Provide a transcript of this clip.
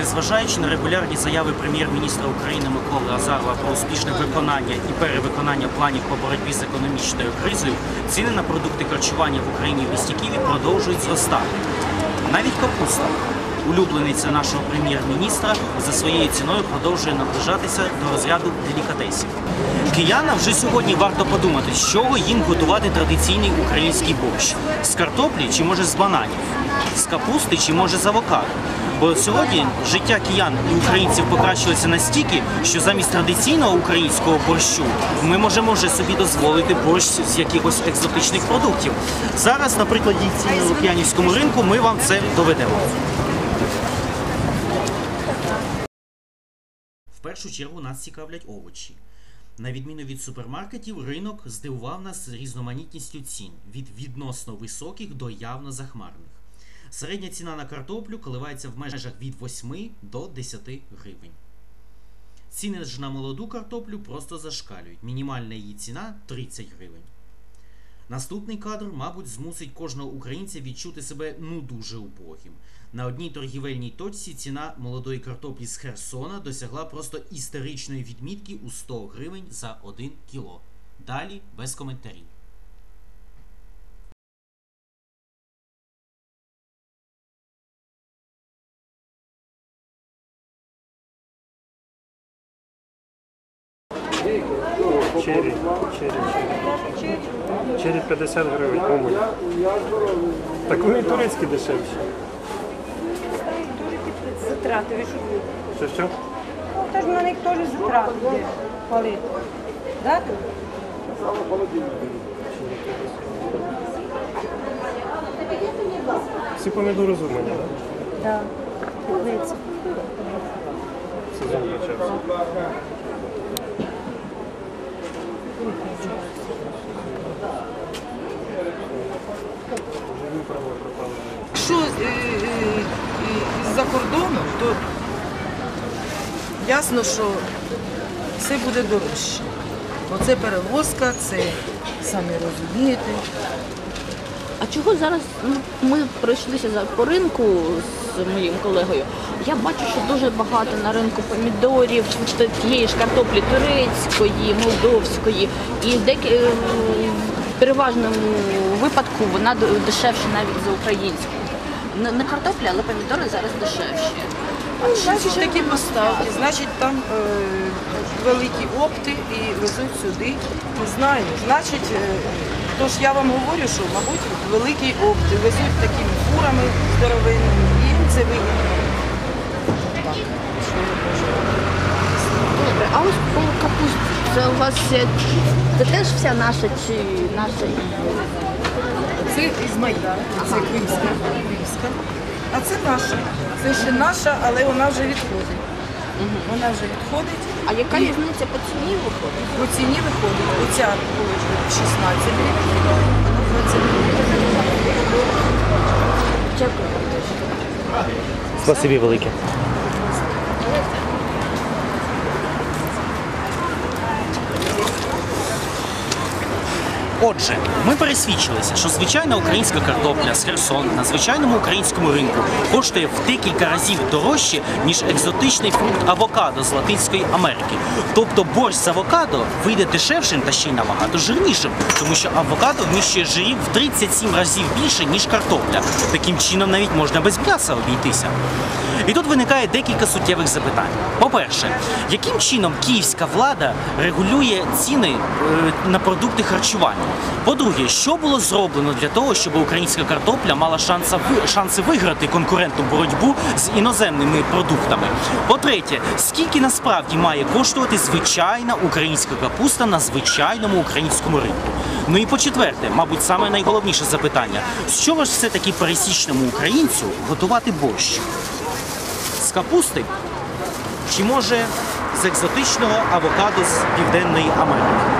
Незважаючи на регулярні заяви прем'єр-міністра України Миколи Азарова про успішне виконання і перевиконання планів по боротьбі з економічною кризою, ціни на продукти харчування в Україні в місті Києві продовжують зростати. Навіть капуста, улюблениця нашого прем'єр-міністра, за своєю ціною продовжує наближатися до розряду делікатесів. Киянам вже сьогодні варто подумати, з чого їм готувати традиційний український борщ з картоплі чи може з бананів, з капусти чи може з авокадо. Бо сьогодні життя киян і українців покращилося настільки, що замість традиційного українського борщу ми можемо вже собі дозволити борщ з якихось екзотичних продуктів. Зараз, на прикладі цін на Лук'янівському ринку, ми вам це доведемо. В першу чергу нас цікавлять овочі. На відміну від супермаркетів, ринок здивував нас різноманітністю цін від відносно високих до явно захмарних. Середня ціна на картоплю коливається в межах від 8 до 10 гривень. Ціни ж на молоду картоплю просто зашкалюють. Мінімальна її ціна 30 гривень. Наступний кадр, мабуть, змусить кожного українця відчути себе ну дуже убогим. На одній торгівельній точці ціна молодої картоплі з Херсона досягла просто історичної відмітки у 100 гривень за 1 кіло. Далі без коментарів. Черри, черри, черри. Черри 50 гривень, помиль. Так вони турецькі дешевші. Затрати, ви що? Що що? Ну, теж на них теж затрати є палити. Да? Всі помідори зумані, так? Да. Теплиця. Сезон почався. Кордону, то ясно, що все буде дорожче. Оце перевозка, це самі розумієте. А чого зараз ну, ми пройшлися по ринку з моїм колегою? Я бачу, що дуже багато на ринку помідорів, тієї ж картоплі турецької, молдовської, і в деякі- е, в переважному випадку вона дешевша навіть за українську. Не, не картопля, але помідори зараз дешевші. Ну, Значить, такі поставки, значить там е, великі опти і везуть сюди. Не знаю. Значить, е, тож я вам говорю, що, мабуть, великі опти везуть такими фурами здоровенними, і їм це вигідно. Так, що я можу. Добре, а ось по капусті, це у вас е, це теж вся наша чи наша? Це Ізмаїл, це кримська, кримська. А це наша. Це ще наша, але вона вже відходить. Вона вже відходить. А яка різниця по ціні виходить? По ціні виходить. Оця коштує 16 гривень кіло, а на 20 гривень. Дякую. Спасибі велике. Отже, ми пересвідчилися, що звичайна українська картопля з Херсон на звичайному українському ринку коштує в декілька разів дорожче, ніж екзотичний фрукт авокадо з Латинської Америки. Тобто борщ з авокадо вийде дешевшим та ще й набагато жирнішим, тому що авокадо вміщує жирів в 37 разів більше, ніж картопля. Таким чином навіть можна без м'яса обійтися. І тут виникає декілька суттєвих запитань. По-перше, яким чином київська влада регулює ціни е, на продукти харчування? По-друге, що було зроблено для того, щоб українська картопля мала шанса шанси виграти конкурентну боротьбу з іноземними продуктами? По-третє, скільки насправді має коштувати звичайна українська капуста на звичайному українському ринку? Ну і по-четверте, мабуть, саме найголовніше запитання: з чого ж все-таки пересічному українцю готувати борщ? з капусти чи може з екзотичного авокадо з Південної Америки.